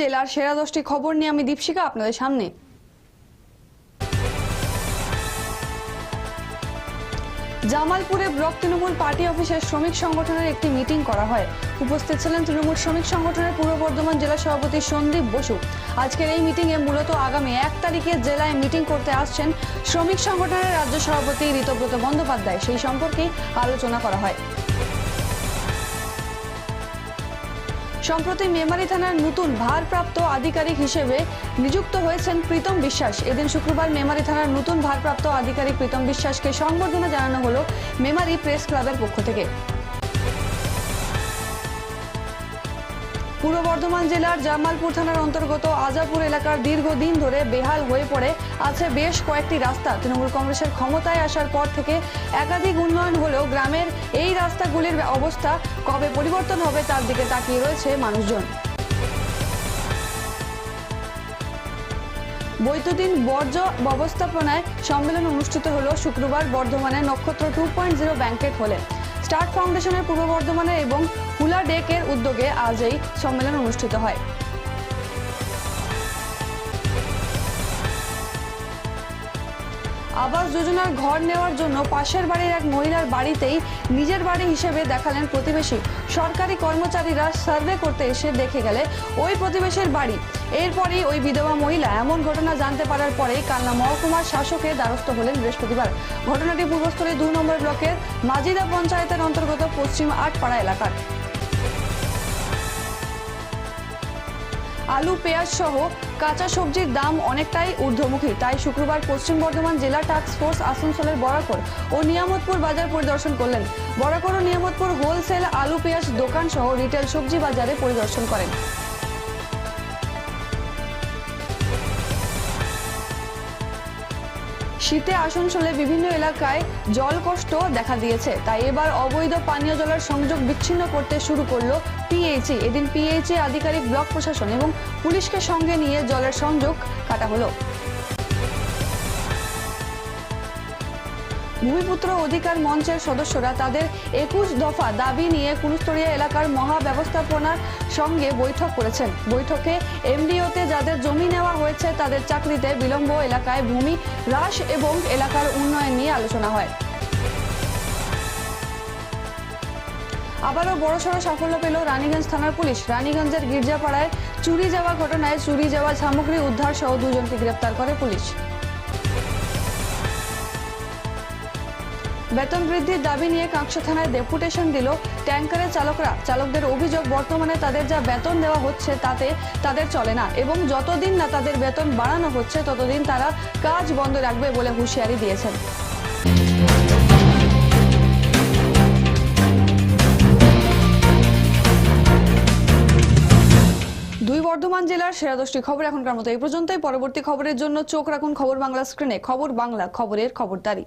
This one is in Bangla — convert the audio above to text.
জেলার সেরা দশটি খবর নিয়ে আমি দীপশিকা আপনাদের সামনে। জামালপুরে ব্লক তৃণমূল পার্টি অফিসের শ্রমিক সংগঠনের একটি মিটিং করা হয়। উপস্থিত ছিলেন তৃণমূল শ্রমিক সংগঠনের পূর্ব বর্ধমান জেলা সভাপতি সন্দীপ বসু। আজকের এই মিটিংয়ে মূলত আগামী এক তারিখে জেলায় মিটিং করতে আসছেন শ্রমিক সংগঠনের রাজ্য সভাপতি ঋতব্রত বন্দ্যোপাধ্যায়। সেই সম্পর্কেই আলোচনা করা হয়। সম্প্রতি মেমারি থানার নতুন ভারপ্রাপ্ত আধিকারিক হিসেবে নিযুক্ত হয়েছেন প্রীতম বিশ্বাস। এদিন শুক্রবার মেমারি থানার নতুন ভারপ্রাপ্ত আধিকারিক প্রীতম বিশ্বাসকে সংবর্ধনা জানানো হলো মেমারি প্রেস ক্লাবের পক্ষ থেকে। পূর্ব বর্ধমান জেলার জামালপুর থানার অন্তর্গত আজাপুর এলাকার দীর্ঘদিন ধরে বেহাল হয়ে পড়ে আছে বেশ কয়েকটি রাস্তা। তৃণমূল কংগ্রেসের ক্ষমতায় আসার পর থেকে একাধিক উন্নয়ন হলেও গ্রামের এই রাস্তাগুলির অবস্থা কবে পরিবর্তন হবে তার দিকে তাকিয়ে রয়েছে মানুষজন। বৈদ্যুতিন বর্জ্য ব্যবস্থাপনায় সম্মেলন অনুষ্ঠিত হল শুক্রবার। বর্ধমানে নক্ষত্র টু পয়েন্ট জিরো ব্যাংকেট হলে। স্টার্ট ফাউন্ডেশনের পূর্ব বর্ধমানের এবং হুলা ডেকের উদ্যোগে আজ এই সম্মেলন অনুষ্ঠিত হয়। আবাস যোজনার ঘর নেওয়ার জন্য পাশের বাড়ির এক মহিলার বাড়িতেই নিজের বাড়ি হিসেবে দেখালেন প্রতিবেশী। সরকারি কর্মচারীরা সার্ভে করতে এসে দেখে গেলে ওই প্রতিবেশীর বাড়ি। এরপরই ওই বিধবা মহিলা এমন ঘটনা জানতে পারার পরেই কালনা মহকুমার শাসকের দ্বারস্থ হলেন বৃহস্পতিবার। ঘটনাটি পূর্বস্থলী দুই নম্বর ব্লকের মাজিদা পঞ্চায়েতের অন্তর্গত পশ্চিম আটপাড়া এলাকার। আলু, পেঁয়াজ সহ কাঁচা সবজির দাম অনেকটাই ঊর্ধ্বমুখী। তাই শুক্রবার পশ্চিম বর্ধমান জেলা টাস্ক ফোর্স আসানসোলের বরাকর ও নিয়ামতপুর বাজার পরিদর্শন করলেন। বরাকর ও নিয়ামতপুর হোলসেল আলু, পেঁয়াজ দোকান সহ রিটেল সবজি বাজারে পরিদর্শন করেন। শীতে আসানসোলে বিভিন্ন এলাকায় জল কষ্ট দেখা দিয়েছে। তাই এবার অবৈধ পানীয় জলের সংযোগ বিচ্ছিন্ন করতে শুরু করল পিএইচই এদিন পিএইচই আধিকারিক ব্লক প্রশাসন এবং পুলিশকে সঙ্গে নিয়ে জলের সংযোগ কাটা হলো। ভূমিপুত্র অধিকার মঞ্চের সদস্যরা তাদের একুশ দফা দাবি নিয়ে কুলুস্তরিয়া এলাকার মহা ব্যবস্থাপনার সঙ্গে বৈঠক করেছেন। বৈঠকে এমডিওতে যাদের জমি নেওয়া হয়েছে, তাদের চাকরিতে বিলম্ব এলাকায় ভূমি হ্রাস এবং এলাকার উন্নয়ন নিয়ে আলোচনা হয়। আবারও বড়সড় সাফল্য পেল রানীগঞ্জ থানার পুলিশ। রানীগঞ্জের গির্জাপাড়ায় চুরি যাওয়া ঘটনায় চুরি যাওয়া সামগ্রী উদ্ধার সহ দুজনকে গ্রেপ্তার করে পুলিশ। বেতন বৃদ্ধির দাবি নিয়ে কাঁকসা থানায় ডেপুটেশন দিল ট্যাঙ্কারের চালকরা। চালকদের অভিযোগ, বর্তমানে তাদের যা বেতন দেওয়া হচ্ছে তাতে তাদের চলে না এবং যতদিন না তাদের বেতন বাড়ানো হচ্ছে, ততদিন তারা কাজ বন্ধ রাখবে বলে হুঁশিয়ারি দিয়েছেন। দুই বর্ধমান জেলার সেরা দশটি খবর এখনকার মতো এই পর্যন্তই। পরবর্তী খবরের জন্য চোখ রাখুন খবর বাংলা স্ক্রিনে। খবর বাংলা, খবরের খবরদারি।